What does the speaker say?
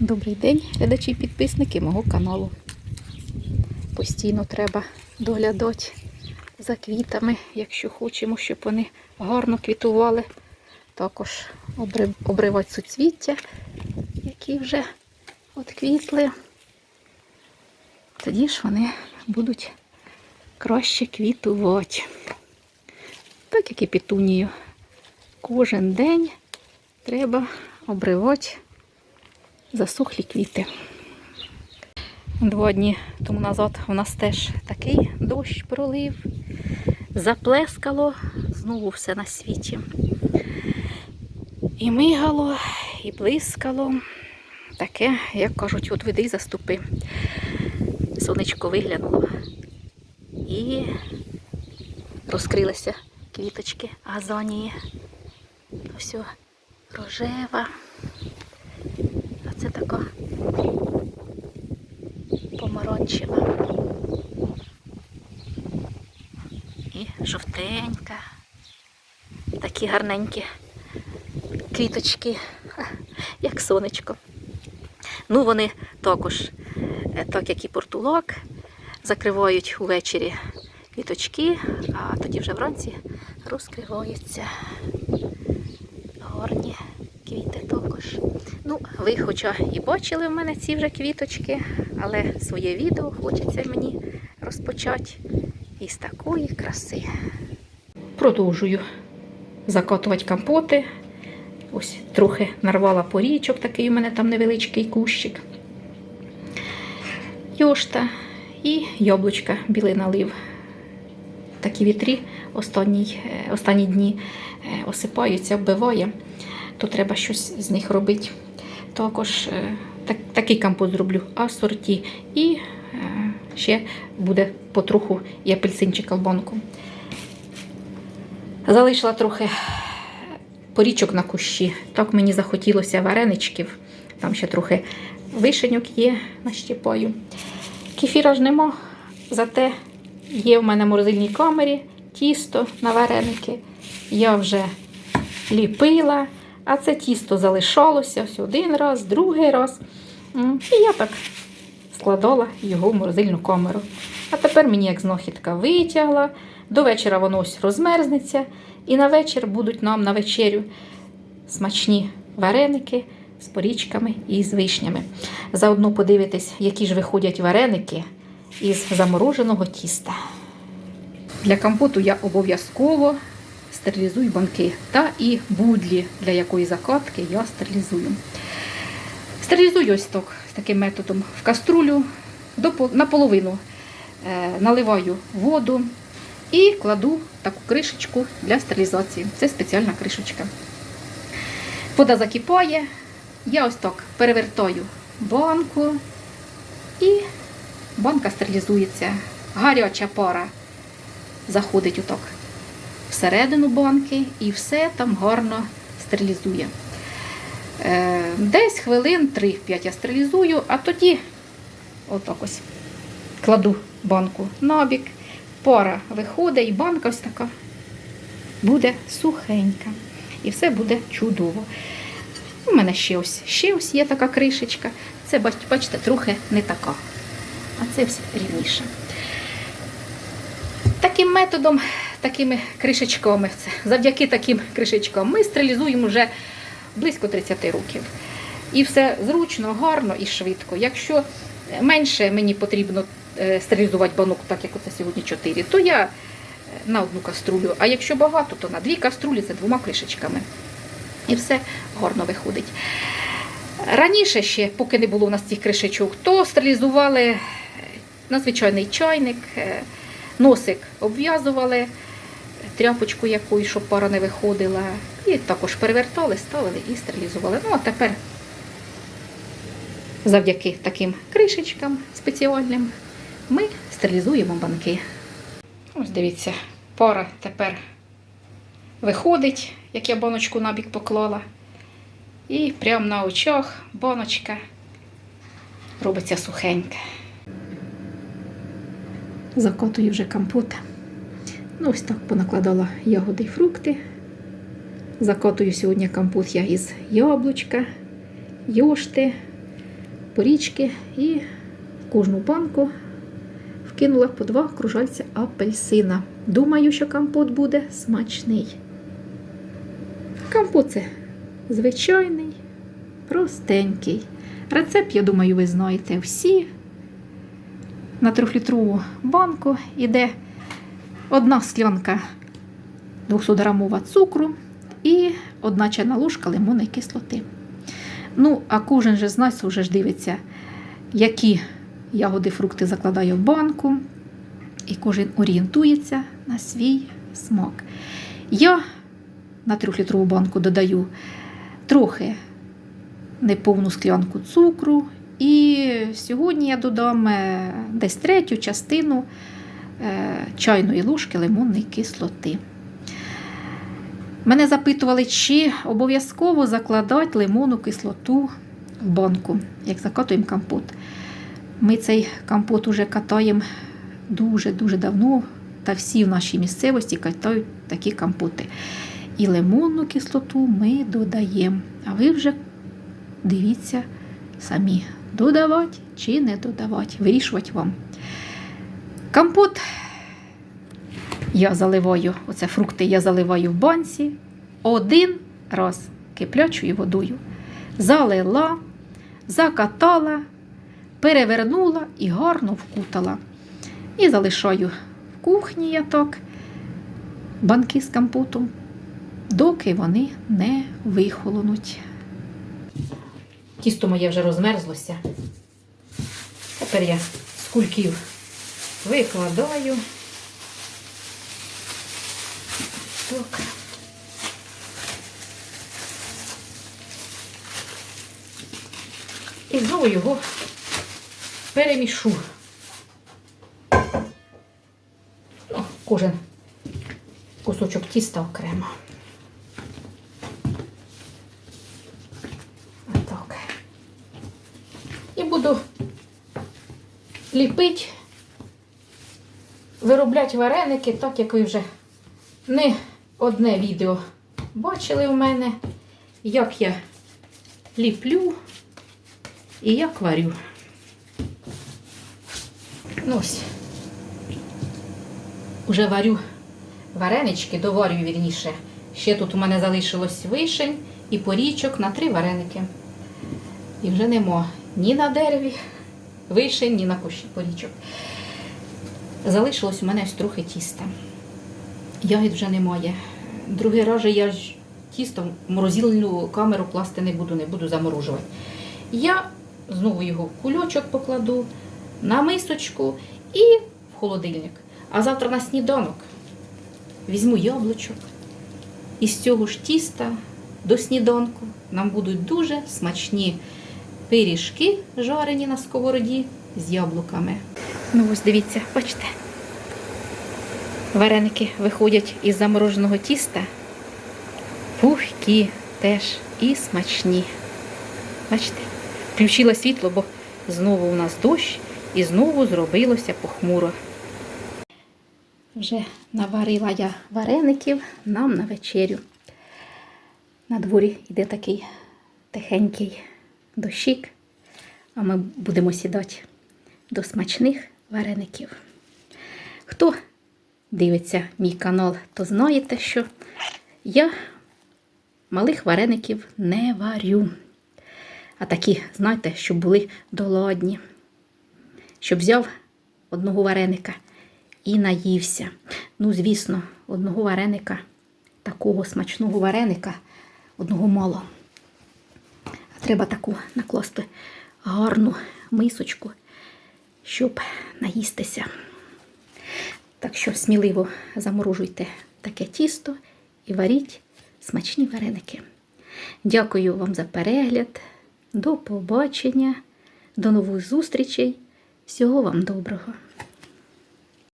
Добрий день, глядачі і підписники мого каналу. Постійно треба доглядати за квітами, якщо хочемо, щоб вони гарно квітували. Також обривати суцвіття, які вже отквітли. Тоді ж вони будуть краще квітувати. Так як і петунію. Кожен день треба обривати засохлі квіти. Два дні тому назад у нас теж такий дощ пролив, заплескало, знову все на світі. І мигало, і блискало. Таке, як кажуть, от веди заступи. Сонечко виглянуло. І розкрилися квіточки газонії. Ось рожева. Це така помаранчева. І жовтенька. Такі гарненькі квіточки, як сонечко. Ну, вони також, е, так як і портулак, закривають увечері квіточки, а тоді вже вранці розкриваються також. Ну, ви хоча і бачили в мене ці вже квіточки, але своє відео хочеться мені розпочати із такої краси. Продовжую закатувати компоти. Ось трохи нарвала порічок, такий у мене там невеличкий кущик. Йошта і яблучка білий налив. Такі вітрі останні, е, останні дні е, осипаються, вбиває, то треба щось з них робити. Також е, так, такий компот зроблю асорті і е, ще буде потроху і апельсинчика в банку. Залишила трохи порічок на кущі. Так мені захотілося вареничків. Там ще трохи вишеньок є, нащіпаю. Кефіра ж нема, зате є в мене в морозильній камері тісто на вареники. Я вже ліпила, а це тісто залишалося ось один раз, другий раз. І я так складала його в морозильну камеру. А тепер мені як знахідка витягла. До вечора воно ось розмерзнеться. І на вечір будуть нам на вечерю смачні вареники з порічками і з вишнями. Заодно подивитись, які ж виходять вареники із замороженого тіста. Для компоту я обов'язково стерилізую банки та і будлі, для якої закатки я стерилізую. Стерилізую ось так, з таким методом в каструлю наполовину е, наливаю воду і кладу таку кришечку для стерилізації. Це спеціальна кришечка. Вода закипає, я ось так перевертаю банку і банка стерилізується. Гаряча пара заходить отак всередину банки і все там гарно стерилізує. Е, Десь хвилин 3-5 я стерилізую, а тоді отак ось кладу банку набік, пара виходить, і банка ось така буде сухенька. І все буде чудово. У мене ще ось, ще ось є така кришечка. Це, бачите, трохи не така. А це все рівніше. Таким методом, такими кришечками, це, завдяки таким кришечкам, ми стерилізуємо вже близько 30 років. І все зручно, гарно і швидко. Якщо менше мені потрібно е, стерилізувати банок, так як оце сьогодні 4, то я е, на одну каструлю. А якщо багато, то на дві каструлі з двома кришечками. І все гарно виходить. Раніше ще, поки не було у нас цих кришечок, то стерилізували е, на звичайний чайник, носик обв'язували тряпочку якою, щоб пара не виходила. І також перевертали, ставили і стерилізували. Ну, а тепер завдяки таким кришечкам спеціальним ми стерилізуємо банки. Ось дивіться, пара тепер виходить, як я баночку набік поклала. І прямо на очах баночка робиться сухенька. Закотую вже компот. Ну, Ось так понакладала ягоди і фрукти. Закатую сьогодні компот я із яблучка, йошти, порічки і в кожну банку вкинула по два кружальця апельсина. Думаю, що компот буде смачний. Компот це звичайний, простенький. Рецепт, я думаю, ви знаєте всі. На трьохлітрову банку йде. Одна склянка 200 грамова цукру і одна чайна ложка лимонної кислоти. Ну, а кожен же з нас вже ж дивиться, які ягоди фрукти закладає в банку. І кожен орієнтується на свій смак. Я на 3-літрову банку додаю трохи неповну склянку цукру. І сьогодні я додам е, десь третю частину чайної ложки лимонної кислоти. Мене запитували, чи обов'язково закладати лимонну кислоту в банку, як закатуємо компот. Ми цей компот уже катаємо дуже-дуже давно, та всі в нашій місцевості катають такі компоти. І лимонну кислоту ми додаємо. А ви вже дивіться самі, додавати чи не додавати, вирішувати вам. Компот я заливаю, оце фрукти я заливаю в банці один раз киплячою водою. Залила, закатала, перевернула і гарно вкутала. І залишаю в кухні я так банки з компотом, доки вони не вихолонуть. Тісто моє вже розмерзлося. Тепер я з кульків викладаю. Так. І знову його перемішу. Ну, кожен кусочок тіста окремо. Отак. І буду ліпити, виробляти вареники, так як ви вже не одне відео бачили у мене, як я ліплю і як варю. Ну ось. Уже варю варенички, доварюю вірніше. Ще тут у мене залишилось вишень і порічок на три вареники. І вже нема ні на дереві вишень, ні на кущі порічок. Залишилось у мене ось трохи тіста. Ягід вже немає. Другий раз же я ж тісто в морозильну камеру класти не буду, не буду заморожувати. Я знову його в кульочок покладу, на мисочку і в холодильник. А завтра на сніданок візьму яблучок. І з цього ж тіста до сніданку нам будуть дуже смачні пиріжки, жарені на сковороді з яблуками. Ну ось дивіться, бачите. Вареники виходять із замороженого тіста. Пухкі теж і смачні. Бачите, включила світло, бо знову у нас дощ і знову зробилося похмуро. Вже наварила я вареників нам на вечерю. На дворі йде такий тихенький дощик, а ми будемо сідати до смачних вареників. Хто дивиться мій канал, то знаєте, що я малих вареників не варю. А такі, знаєте, щоб були доладні. Щоб взяв одного вареника і наївся. Ну, звісно, одного вареника, такого смачного вареника, одного мало. Треба таку накласти гарну мисочку, щоб наїстися. Так що сміливо заморожуйте таке тісто і варіть смачні вареники. Дякую вам за перегляд. До побачення, до нових зустрічей. Всього вам доброго!